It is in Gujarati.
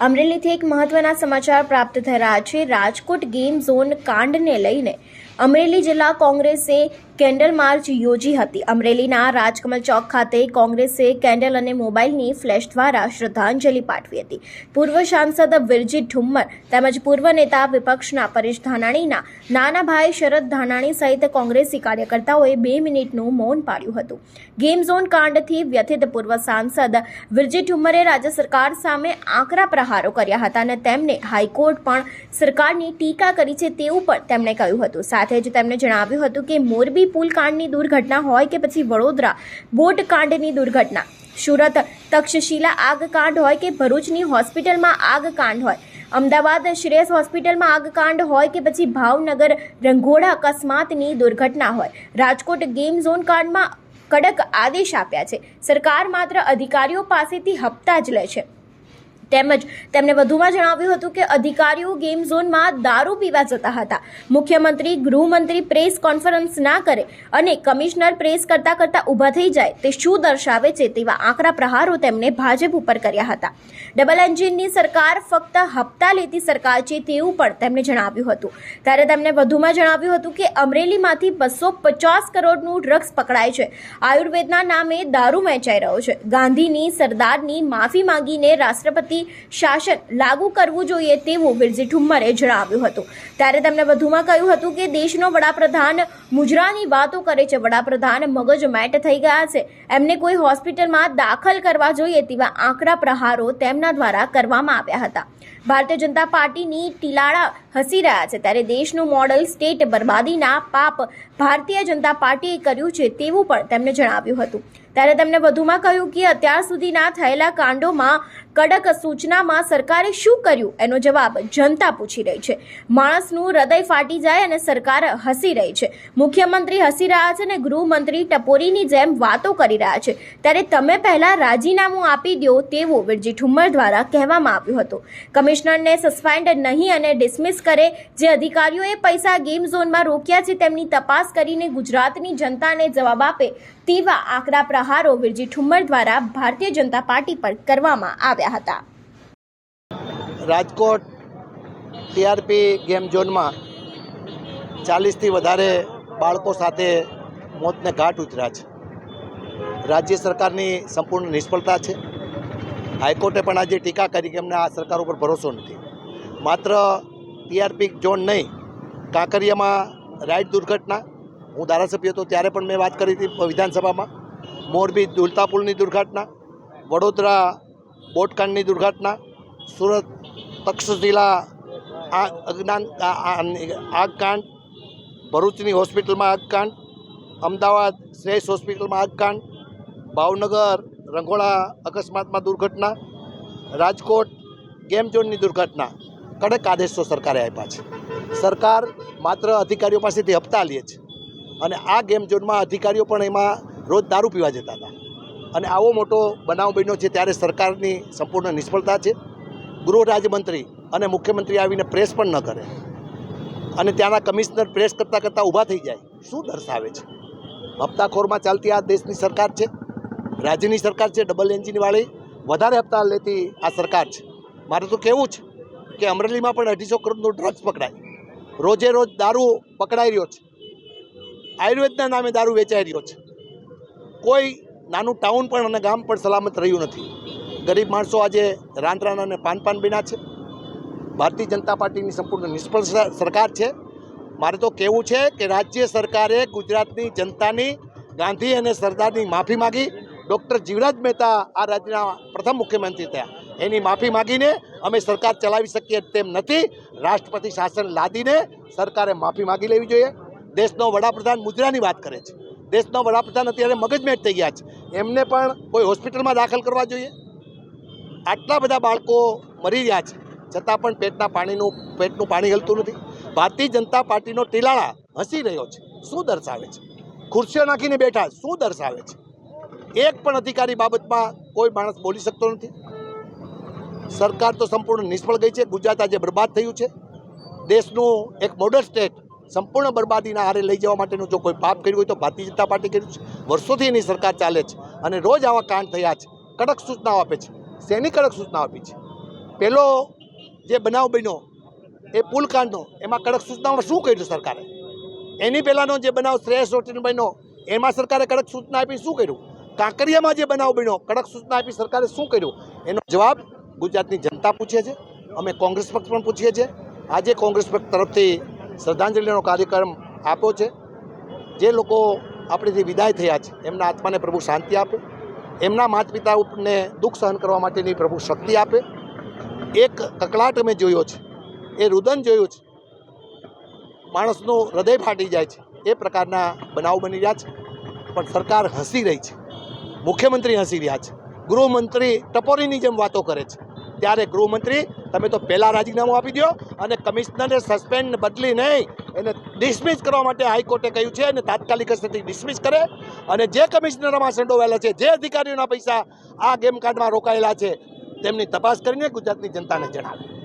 અમરેલીથી એક મહત્વના સમાચાર પ્રાપ્ત થયા છે. રાજકોટ ગેમ ઝોન કાંડને લઈને અમરેલી જિલ્લા કોંગ્રેસે કેન્ડલ માર્ચ યોજી હતી. અમરેલીના રાજકમલ ચોક ખાતે કોંગ્રેસે કેન્ડલ અને મોબાઈલની ફ્લેશ દ્વારા શ્રદ્ધાંજલિ પાઠવી હતી. પૂર્વ સાંસદ વિરજી ઠુમ્મર તેમજ પૂર્વ નેતા વિપક્ષના પરેશ ધાનાણીના નાના ભાઈ શરદ ધાનાણી સહિત કોંગ્રેસી કાર્યકર્તાઓએ બે મિનિટનું મૌન પાડ્યું હતું. ગેમ ઝોન કાંડથી વ્યથિત પૂર્વ સાંસદ વિરજી ઠુમ્મરે રાજ્ય સરકાર સામે આકરા પ્રહારો કર્યા હતા અને તેમને હાઈકોર્ટ પણ સરકારની ટીકા કરી છે તેવું પણ તેમણે કહ્યું હતું. સાથે જ તેમણે જણાવ્યું હતું કે મોરબી પુલ કાંડની દુર્ઘટના હોય કે પછી વડોદરા બોટ કાંડની દુર્ઘટના? સુરત તક્ષશિલા આગ કાંડ હોય કે ભરૂચની હોસ્પિટલમાં આગ કાંડ હોય? અમદાવાદ શ્રેયસ હોસ્પિટલમાં આગ કાંડ હોય કે પછી ભાવનગર રંગોળા અકસ્માતની દુર્ઘટના હોય? રાજકોટ ગેમ ઝોન કાંડમાં કડક આદેશ આપ્યા છે. સરકાર માત્ર અધિકારીઓ પાસેથી હપ્તા જ લે છે. તેમજ તેમણે વધુમાં જણાવ્યું હતું કે અધિકારીઓ ગેમ ઝોનમાં દારૂ પીવા જતા હતા. મુખ્યમંત્રી, ગૃહમંત્રી પ્રેસ કોન્ફરન્સ ના કરે અને કમિશનર પ્રેસ કરતા કરતા ઊભા થઈ જાય તે શું દર્શાવે છે તેવા આંકડા પ્રહારો તેમણે ભાજપ ઉપર કર્યા હતા. ડબલ એન્જિનની સરકાર ફક્ત હપ્તા લેતી સરકાર છે તેવું પણ તેમણે જણાવ્યું હતું. ત્યારે તેમણે વધુમાં જણાવ્યું હતું કે અમરેલીમાંથી બસો પચાસ કરોડનું ડ્રગ્સ પકડાય છે. આયુર્વેદના નામે દારૂ વેચાઈ રહ્યો છે. ગાંધીની સરદારની માફી માંગીને રાષ્ટ્રપતિ શાસન લાગુ કરવું જોઈએ તેવું વિરજી ઠુમ્મરે જણાવ્યું હતું. ત્યારે તેમણે વધુમાં કહ્યું હતું કે દેશનો વડાપ્રધાન મુજરાની વાતો કરે છે. વડાપ્રધાન મગજ મેટ થઈ ગયા છે. એમને કોઈ હોસ્પિટલમાં દાખલ કરવા જોઈએ તેવા આંકડા પ્રહારો તેમના દ્વારા કરવામાં આવ્યા હતા. ભારતીય જનતા પાર્ટીની ટીલાળા હસી રહ્યા છે. ત્યારે દેશનું મોડલ સ્ટેટ બરબાદીના પાપ ભારતીય જનતા પાર્ટીએ કર્યું છે તેવું પણ તેમણે જણાવ્યું હતું. ત્યારે તેમણે વધુમાં કહ્યું કે અત્યાર સુધીના થયેલા કાંડોમાં કડક સૂચનામાં સરકારે શું કર્યું? એનો જવાબ જનતા પૂછી રહી છે. માણસનું હૃદય ફાટી જાય અને સરકાર હસી રહી છે. મુખ્યમંત્રી હસી રહ્યા છે અને ગૃહમંત્રી ટપોરીની જેમ વાતો કરી રહ્યા છે. ત્યારે તમે પહેલા રાજીનામું આપી દો તેવું વિરજી ઠુમ્મર દ્વારા કહેવામાં આવ્યું હતું. કમિશનરને સસ્પેન્ડ નહીં અને ડિસમિસ કરે જે અધિકારીઓએ પૈસા ગેમ ઝોનમાં રોક્યા છે તેમની તપાસ કરીને ગુજરાતની જનતાને જવાબ આપે તેવા આકરા પ્રહારો વિરજી ઠુમ્મર દ્વારા ભારતીય જનતા પાર્ટી પર કરવામાં આવ્યા હતા. રાજકોટ ટીઆરપી ગેમ ઝોનમાં ચાલીસથી વધારે બાળકો સાથે મોતને ઘાટ ઉતર્યા છે. રાજ્ય સરકારની સંપૂર્ણ નિષ્ફળતા છે. હાઈકોર્ટે પણ આજે ટીકા કરી કે એમને આ સરકાર ઉપર ભરોસો નથી. માત્ર ટીઆરપી ઝોન નહીં, કાંકરિયામાં રાઈડ દુર્ઘટના, હું ધારાસભ્ય હતો ત્યારે પણ મેં વાત કરી હતી વિધાનસભામાં. મોરબી દુલતા પુલની દુર્ઘટના, વડોદરા બોટકાંડની દુર્ઘટના, સુરત તક્ષશિલા આ અજ્ઞાન આગકાંડ, ભરૂચની હોસ્પિટલમાં આગકાંડ, અમદાવાદ શ્રેષ્ઠ હોસ્પિટલમાં આગકાંડ, ભાવનગર, રંગોળા અકસ્માતમાં દુર્ઘટના, રાજકોટ ગેમ ઝોનની દુર્ઘટના, કડક આદેશો સરકારે આપ્યા છે. સરકાર માત્ર અધિકારીઓ પાસેથી હપ્તા લે છે અને આ ગેમ ઝોનમાં અધિકારીઓ પણ એમાં રોજ દારૂ પીવા જતા હતા. અને આવો મોટો બનાવ બન્યો છે ત્યારે સરકારની સંપૂર્ણ નિષ્ફળતા છે. ગૃહ રાજ્યમંત્રી અને મુખ્યમંત્રી આવીને પ્રેસ પણ ન કરે. અને ત્યાંના કમિશનર પ્રેસ કરતાં કરતાં ઊભા થઈ જાય. શું દર્શાવે છે? હપ્તાખોરમાં ચાલતી આ દેશની સરકાર છે? રાજ્યની સરકાર છે? ડબલ એન્જિનવાળી વધારે હપ્તા લેતી આ સરકાર છે? મારે તો કહેવું છે કે અમરેલીમાં પણ અઢીસો કરોડનું ડ્રગ્સ પકડાય. રોજે રોજ દારૂ પકડાઈ રહ્યો છે. આયુર્વેદના નામે દારૂ વેચાઈ રહ્યો છે. કોઈ નાનું ટાઉન પણ અને ગામ પણ સલામત રહ્યું નથી. ગરીબ માણસો આજે રાનરાન અને પાન પાન બન્યા છે. ભારતીય જનતા પાર્ટીની સંપૂર્ણ નિષ્ફળ સરકાર છે. મારે તો કહેવું છે કે રાજ્ય સરકારે ગુજરાતની જનતાની ગાંધી અને સરદારની માફી માગી. ડૉક્ટર જીવરાજ મહેતા આ રાજ્યના પ્રથમ મુખ્યમંત્રી થયા. એની માફી માગીને અમે સરકાર ચલાવી શકીએ તેમ નથી. રાષ્ટ્રપતિ શાસન લાદીને સરકારે માફી માગી લેવી જોઈએ. દેશનો વડાપ્રધાન મુદ્રાની વાત કરે છે. દેશનો વડાપ્રધાન અત્યારે મગજમેટ થઈ ગયા છે. એમને પણ કોઈ હોસ્પિટલમાં દાખલ કરવા જોઈએ. આટલા બધા બાળકો મરી રહ્યા છે. છતાં પણ પેટના પાણીનું, પેટનું પાણી હલતું નથી. ભારતીય જનતા પાર્ટીનો ટીલાળા હસી રહ્યો છે. શું દર્શાવે છે? ખુરશીઓ નાખીને બેઠા શું દર્શાવે છે? એક પણ અધિકારી બાબતમાં કોઈ માણસ બોલી શકતો નથી. સરકાર તો સંપૂર્ણ નિષ્ફળ ગઈ છે. ગુજરાત આજે બરબાદ થયું છે. દેશનું એક મોડલ સ્ટેટ સંપૂર્ણ બરબાદીના હારે લઈ જવા માટેનું જો કોઈ પાપ કર્યું હોય તો ભારતીય જનતા પાર્ટી કર્યું છે. વર્ષોથી એની સરકાર ચાલે છે અને રોજ આવા કાંડ થયા છે. કડક સૂચનાઓ આપે છે. શેની કડક સૂચના આપી છે. પહેલો જે બનાવ બન્યો, એ પુલકાંડનો, એમાં કડક સૂચનામાં શું કર્યું સરકારે? એની પહેલાંનો જે બનાવ શ્રેયસ હોસ્ટેલ બન્યો, એમાં સરકારે કડક સૂચના આપી, શું કર્યું? કાંકરિયામાં જે બનાવ બન્યો, કડક સૂચના આપી સરકારે શું કર્યું? એનો જવાબ ગુજરાતની જનતા પૂછે છે, અમે કોંગ્રેસ પક્ષ પણ પૂછીએ છીએ. આજે કોંગ્રેસ પક્ષ તરફથી શ્રદ્ધાંજલિનો કાર્યક્રમ આપ્યો છે. જે લોકો આપણેથી વિદાય થયા છે, એમના આત્માને પ્રભુ શાંતિ આપે. એમના માતા ઉપને દુઃખ સહન કરવા માટેની પ્રભુ શક્તિ આપે. એક કકળાટ અમે જોયો છે, એ રુદન જોયું છે. માણસનું હૃદય ફાટી જાય છે, એ પ્રકારના બનાવ બની રહ્યા છે. પણ સરકાર હસી રહી છે, મુખ્યમંત્રી હસી રહ્યા છે. ગૃહમંત્રી ટપોરીની જેમ વાતો કરે છે. ત્યારે ગૃહમંત્રી તમે તો પહેલાં રાજીનામું આપી દો અને કમિશનરને સસ્પેન્ડ બદલી નહીં. એને ડિસમિસ કરવા માટે હાઈકોર્ટે કહ્યું છે અને તાત્કાલિક અસરથી ડિસમિસ કરે. અને જે કમિશનરમાં સંડોવાયેલા છે, જે અધિકારીઓના પૈસા આ ગેમ કાર્ડમાં રોકાયેલા છે, તેમની તપાસ કરીને ગુજરાતની જનતાને જણાવે.